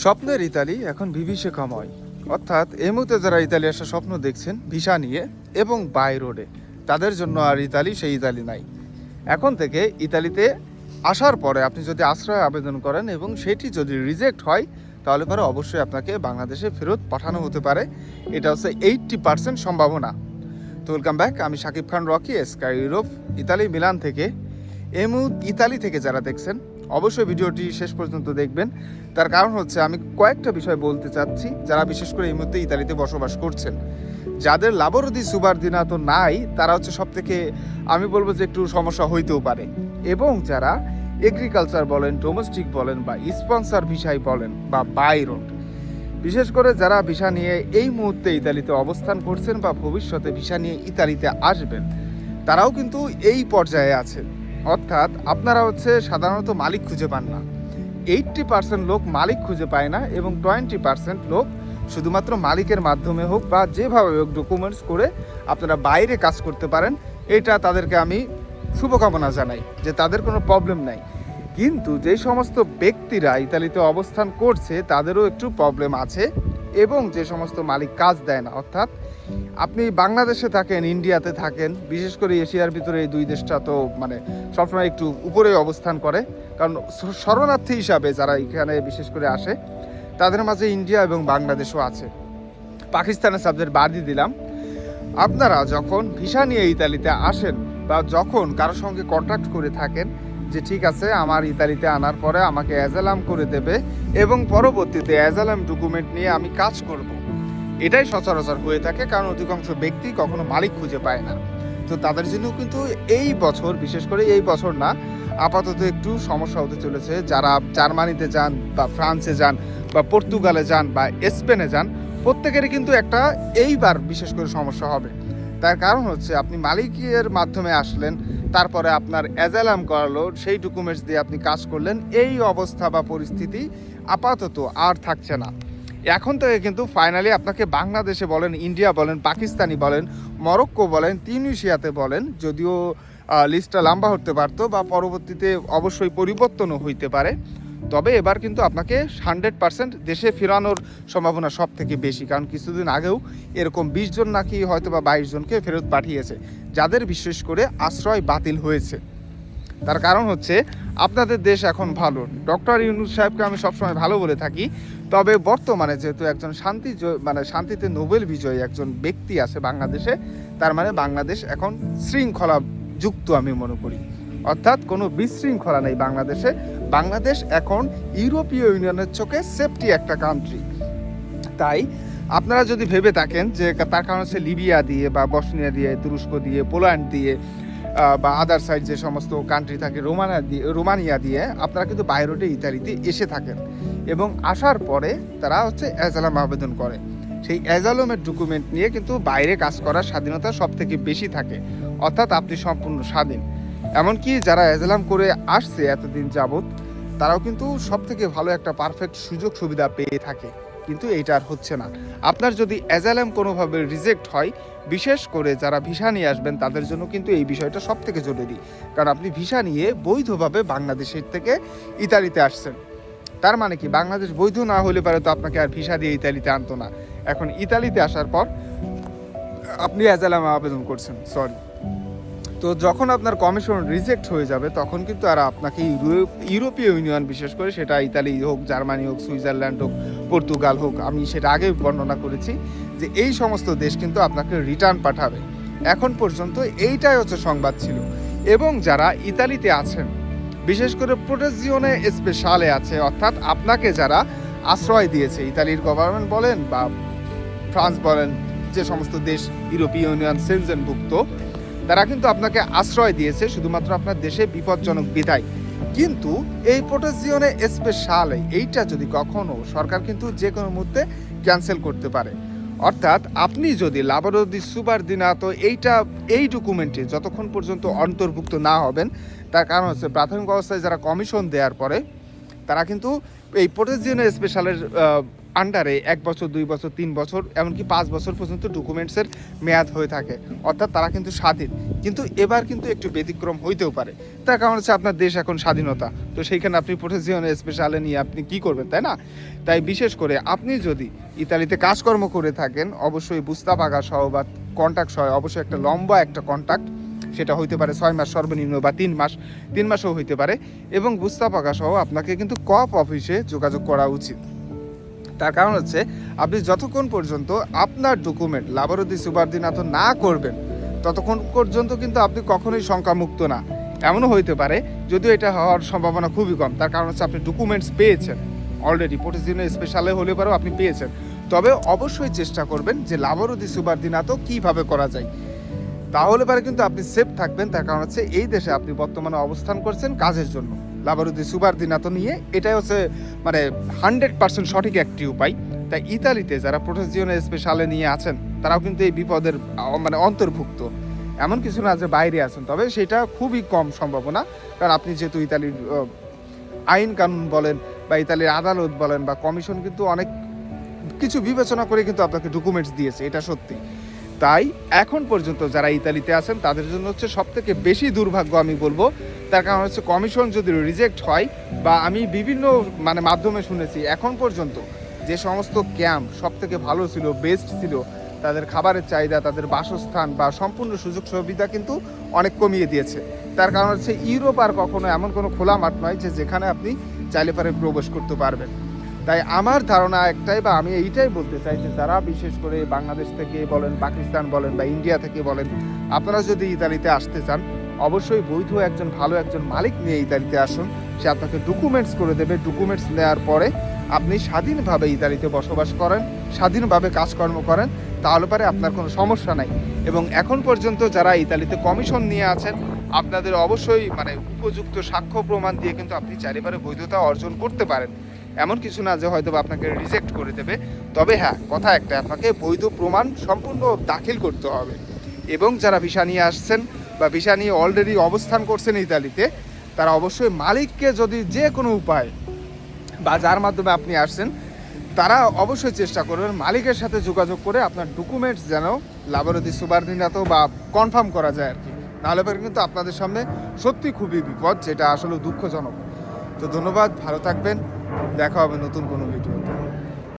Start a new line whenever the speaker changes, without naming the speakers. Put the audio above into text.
স্বপ্নের ইতালি এখন বিভীষিকাময়। অর্থাৎ এই মুহূর্তে যারা ইতালি আসার স্বপ্ন দেখছেন, ভিসা নিয়ে এবং বাই রোডে, তাদের জন্য আর ইতালি সেই ইতালি নাই। এখন থেকে ইতালিতে আসার পরে আপনি যদি আশ্রয় আবেদন করেন এবং সেটি যদি রিজেক্ট হয়, তাহলে পরে অবশ্যই আপনাকে বাংলাদেশে ফেরত পাঠানো হতে পারে। এটা হচ্ছে এইটটি পার্সেন্ট সম্ভাবনা। তো ওয়েলকাম ব্যাক, আমি Shakib Khan, Rocky, sky Europe, Italy, Milan থেকে। মুহূর্তে ইতালি থেকে যারা দেখছেন অবশ্যই ভিডিওটি শেষ পর্যন্ত দেখবেন। তার কারণ হচ্ছে আমি কয়েকটা বিষয় বলতে চাচ্ছি, যারা বিশেষ করে এই মুহূর্তে ইতালিতে বসবাস করছেন। যাদের লাবরদি সুবার দিনা তো নাই, তারা হচ্ছে সব থেকে আমি বলব যে একটু সমস্যা হইতেও পারে। এবং যারা এগ্রিকালচার বলেন ডোমেস্টিক বলেন বা স্পন্সার ভিসাই বলেন বা বাই রোড বিশেষ করে যারা ভিসা নিয়ে এই মুহূর্তে ইতালিতে অবস্থান করছেন বা ভবিষ্যতে ভিসা নিয়ে ইতালিতে আসবেন, তারাও কিন্তু এই পর্যায়ে আছে অর্থাৎ আপনারা হচ্ছে সাধারণত মালিক খুঁজে পান না। এইটটি পার্সেন্ট লোক মালিক খুঁজে পায় না এবং টোয়েন্টি পার্সেন্ট লোক শুধুমাত্র মালিকের মাধ্যমে হোক বা যেভাবে হোক ডকুমেন্টস করে আপনারা বাইরে কাজ করতে পারেন, এটা তাদেরকে আমি শুভকামনা জানাই যে তাদের কোনো প্রবলেম নাই। কিন্তু যে সমস্ত ব্যক্তিরা ইতালিতে অবস্থান করছে, তাদেরও একটু প্রবলেম আছে এবং যে সমস্ত মালিক কাজ দেয় না, অর্থাৎ আপনি বাংলাদেশে থাকেন, ইন্ডিয়াতে থাকেন, বিশেষ করে এশিয়ার ভিতরে এই দুই দেশটা তো মানে সবসময় একটু উপরে অবস্থান করে, কারণ শরণার্থী হিসাবে যারা এখানে বিশেষ করে আসে, তাদের মাঝে ইন্ডিয়া এবং বাংলাদেশও আছে পাকিস্তানের সাবজেক্ট বাদ দিয়ে দিলাম আপনারা যখন ভিসা নিয়ে ইতালিতে আসেন বা যখন কারোর সঙ্গে কন্ট্যাক্ট করে থাকেন, যে ঠিক আছে, আমার ইতালিতে আনার পরে আমাকে অ্যাজালাম করে দেবে এবং পরবর্তীতে অ্যাজালাম ডকুমেন্ট নিয়ে আমি কাজ করব। এটাই সচরাচর হয়ে থাকে, কারণ অধিকাংশ ব্যক্তি কখনো মালিক খুঁজে পায় না। তো তাদের জন্য কিন্তু এই বছর, বিশেষ করে এই বছর না, আপাতত একটু সমস্যা হতে চলেছে। যারা জার্মানিতে যান বা ফ্রান্সে যান বা পর্তুগালে যান বা স্পেনে যান, প্রত্যেকেরই কিন্তু একটা এইবার বিশেষ করে সমস্যা হবে। তার কারণ হচ্ছে আপনি মালিকের মাধ্যমে আসলেন, তারপরে আপনার অ্যাজালাম করালো, সেই ডকুমেন্টস দিয়ে আপনি কাজ করলেন, এই অবস্থা বা পরিস্থিতি আপাতত আর থাকছে না। এখন থেকে কিন্তু ফাইনালি আপনাকে বাংলাদেশে বলেন ইন্ডিয়া বলেন, পাকিস্তানি বলেন, মরক্কো বলেন, তিউনিশিয়াতে বলেন, যদিও লিস্টটা লম্বা হতে পারতো বা পরবর্তীতে অবশ্যই পরিবর্তনও হইতে পারে। তবে এবার কিন্তু আপনাকে হান্ড্রেড পার্সেন্ট দেশে ফেরানোর সম্ভাবনা সব থেকে বেশি, কারণ কিছুদিন আগেও এরকম বিশ জন নাকি হয়তো বা বাইশ জনকে ফেরত পাঠিয়েছে, যাদের বিশেষ করে আশ্রয় বাতিল হয়েছে। তার কারণ হচ্ছে আপনাদের দেশ এখন ভালো। ডক্টর ইউনুস সাহেবকে আমি সবসময় ভালো বলে থাকি। তবে বর্তমানে যেহেতু একজন শান্তি মানে শান্তিতে নোবেল বিজয়ী একজন ব্যক্তি আছে বাংলাদেশে, তার মানে বাংলাদেশ এখন শৃঙ্খলা যুক্ত আমি মনে করি। অর্থাৎ কোনো বিশৃঙ্খলা নেই বাংলাদেশে। বাংলাদেশ এখন ইউরোপীয় ইউনিয়নের চোখে সেফটি একটা কান্ট্রি তাই আপনারা যদি ভেবে থাকেন যে তার কারণ হচ্ছে লিবিয়া দিয়ে বা বসনিয়া দিয়ে, তুরস্ক দিয়ে, পোল্যান্ড দিয়ে বা আদার সাইড যে সমস্ত কান্ট্রি থাকে, রোমানা দিয়ে রোমানিয়া দিয়ে আপনারা কিন্তু বাইরোটে ইতালিতে এসে থাকেন। এবং আসার পরে তারা হচ্ছে অ্যাজালাম আবেদন করে। সেই অ্যাজালামের ডকুমেন্ট নিয়ে কিন্তু বাইরে কাজ করার স্বাধীনতা সব থেকে বেশি থাকে। অর্থাৎ আপনি সম্পূর্ণ স্বাধীন। এমনকি যারা অ্যাজালাম করে আসছে এতদিন যাবত তারাও কিন্তু সব থেকে ভালো একটা পারফেক্ট সুযোগ সুবিধা পেয়ে থাকে। কিন্তু এইটা আর হচ্ছে না। আপনার যদি অ্যাজালেম কোনোভাবে রিজেক্ট হয়, বিশেষ করে যারা ভিসা নিয়ে আসবেন, তাদের জন্য কিন্তু এই বিষয়টা সব থেকে জরুরি। কারণ আপনি ভিসা নিয়ে বৈধভাবে বাংলাদেশের থেকে ইতালিতে আসছেন। তার মানে কি? বাংলাদেশ বৈধ না হলে পারে তো আপনাকে আর ভিসা দিয়ে ইতালিতে আনতো না। এখন ইতালিতে আসার পর আপনি অ্যাজালাম আবেদন করছেন সরি তো যখন আপনার কমিশন রিজেক্ট হয়ে যাবে, তখন কিন্তু আর আপনাকে ইউরোপ- ইউরোপীয় ইউনিয়ন, বিশেষ করে সেটা ইতালি হোক, জার্মানি হোক, সুইজারল্যান্ড হোক, পর্তুগাল হোক, আমি সেটা আগে বর্ণনা করেছি যে এই সমস্ত দেশ কিন্তু আপনাকে রিটার্ন পাঠাবে। এখন পর্যন্ত এইটাই হচ্ছে সংবাদ ছিল। এবং যারা ইতালিতে আছেন, বিশেষ করে প্রোটেজিওনে স্পেশালে আছে, অর্থাৎ আপনাকে যারা আশ্রয় দিয়েছে, ইতালির গভর্নমেন্ট বলেন বা ফ্রান্স বলেন, যে সমস্ত দেশ ইউরোপীয় ইউনিয়ন, সেনজেনভুক্ত তারা কিন্তু আপনাকে আশ্রয় দিয়েছে, শুধুমাত্র আপনার দেশে বিপজ্জনক বিদায়। কিন্তু এই প্রোটেজিওনে স্পেশাল এইটা যদি কখনো সরকার কিন্তু যে কোনো মুহূর্তে ক্যান্সেল করতে পারে। অর্থাৎ আপনি যদি লাভারদি সুপার দিনা তো এইটা, এই ডকুমেন্টে যতক্ষণ পর্যন্ত অন্তর্ভুক্ত না হবেন, তার কারণ হচ্ছে প্রাথমিক অবস্থায় যারা কমিশন দেওয়ার পরে, তারা কিন্তু এই প্রোটেজিওনের স্পেশালের আন্ডারে এক বছর, দুই বছর, তিন বছর, এমনকি পাঁচ বছর পর্যন্ত ডকুমেন্টসের মেয়াদ হয়ে থাকে। অর্থাৎ তারা কিন্তু স্বাধীন। কিন্তু এবার কিন্তু একটু ব্যতিক্রম হইতেও পারে। তার কারণ হচ্ছে আপনার দেশ এখন স্বাধীনতা। তো সেইখানে আপনি প্রোটেজিয়ন স্পেশালে নিয়ে আপনি কি করবেন, তাই না? তাই বিশেষ করে আপনি যদি ইতালিতে কাজকর্ম করে থাকেন, অবশ্যই বুস্তা পাকা সহ বা কন্ট্যাক্ট সহ, অবশ্যই একটা লম্বা একটা কন্ট্যাক্ট সেটা হইতে পারে ছয় মাস সর্বনিম্ন বা তিন মাস, তিন মাসও হইতে পারে। এবং বুস্তা পাকা সহ আপনাকে কিন্তু কপ অফিসে যোগাযোগ করা উচিত। তার কারণ হচ্ছে, আপনি যতক্ষণ পর্যন্ত আপনার ডকুমেন্ট লাভারদি সুবারদিনাথ না করবেন, ততক্ষণ পর্যন্ত কিন্তু আপনি কখনোই শঙ্কামুক্ত না। এমনও হইতে পারে, যদিও এটা হওয়ার সম্ভাবনা খুবই কম। তার কারণ হচ্ছে, আপনি ডকুমেন্টস পেয়েছেন। অলরেডি প্রতিদিনের স্পেশালে হলে পরেও আপনি পেয়েছেন। তবে অবশ্যই চেষ্টা করবেন যে লাভারদি সুবারদিনাথ কীভাবে করা যায়। তাহলে পরে কিন্তু আপনি সেফ থাকবেন, তার কারণ হচ্ছে, এই দেশে আপনি বর্তমানে অবস্থান করছেন কাজের জন্য। লাভারুদ্দি সুবার দিনাতো নিয়ে, এটাই হচ্ছে মানে হান্ড্রেড পার্সেন্ট সঠিক একটি উপায়। তাই ইতালিতে যারা প্রোটেজিওনে স্পেশালে নিয়ে আছেন, তারাও কিন্তু এই বিপদের মানে অন্তর্ভুক্ত। এমন কিছু না যে বাইরে আছেন, তবে সেটা খুবই কম সম্ভাবনা। কারণ আপনি যেহেতু ইতালির আইন কানুন বলেন বা ইতালির আদালত বলেন বা কমিশন কিন্তু অনেক কিছু বিবেচনা করে কিন্তু আপনাকে ডকুমেন্টস দিয়েছে, এটা সত্যি। তাই এখন পর্যন্ত যারা ইতালিতে আছেন, তাদের জন্য হচ্ছে সব থেকে বেশি দুর্ভাগ্য আমি বলব। তার কারণ হচ্ছে কমিশন যদি রিজেক্ট হয় বা আমি বিভিন্ন মানে মাধ্যমে শুনেছি, এখন পর্যন্ত যে সমস্ত ক্যাম্প সব থেকে ভালো ছিল, বেস্ট ছিল, তাদের খাবারের চাহিদা, তাদের বাসস্থান বা সম্পূর্ণ সুযোগ সুবিধা কিন্তু অনেক কমিয়ে দিয়েছে। তার কারণ হচ্ছে ইউরোপ আর কখনো এমন কোনো খোলা মাঠ নয় যে যেখানে আপনি চাইলে পারে প্রবেশ করতে পারবেন। তাই আমার ধারণা একটাই বা আমি এইটাই বলতে চাই যে যারা বিশেষ করে বাংলাদেশ থেকে বলেন, পাকিস্তান বলেন বা ইন্ডিয়া থেকে বলেন, আপনারা যদি ইতালিতে আসতে চান, অবশ্যই বৈধ একজন, ভালো একজন মালিক নিয়ে ইতালিতে আসুন। সে আপনাকে ডকুমেন্টস করে দেবে। ডকুমেন্টস নেওয়ার পরে আপনি স্বাধীনভাবে ইতালিতে বসবাস করেন, স্বাধীনভাবে কাজকর্ম করেন, তাহলে পরে আপনার কোনো সমস্যা নাই। এবং এখন পর্যন্ত যারা ইতালিতে কমিশন নিয়ে আছেন, আপনাদের অবশ্যই মানে উপযুক্ত সাক্ষ্য প্রমাণ দিয়ে কিন্তু আপনি চারিবারে বৈধতা অর্জন করতে পারেন। এমন কিছু না যে হয়তো আপনাকে রিজেক্ট করে দেবে। তবে হ্যাঁ কথা একটা আপনাকে বৈধ প্রমাণ সম্পূর্ণ দাখিল করতে হবে। এবং যারা ভিসা নিয়ে আসছেন বা ভিসা নিয়ে অলরেডি অবস্থান করছেন ইতালিতে, তারা অবশ্যই মালিককে যদি যে কোনো উপায় বা যার মাধ্যমে আপনি আসছেন, তারা অবশ্যই চেষ্টা করবেন মালিকের সাথে যোগাযোগ করে আপনার ডকুমেন্টস যেন লাভারদি সুবারদিনাত বা কনফার্ম করা যায় আর কি। নাহলে পরে কিন্তু আপনাদের সামনে সত্যি খুবই বিপদ, যেটা আসলে দুঃখজনক। তো ধন্যবাদ ভালো থাকবেন দেখা হবে নতুন কোনো ভিডিও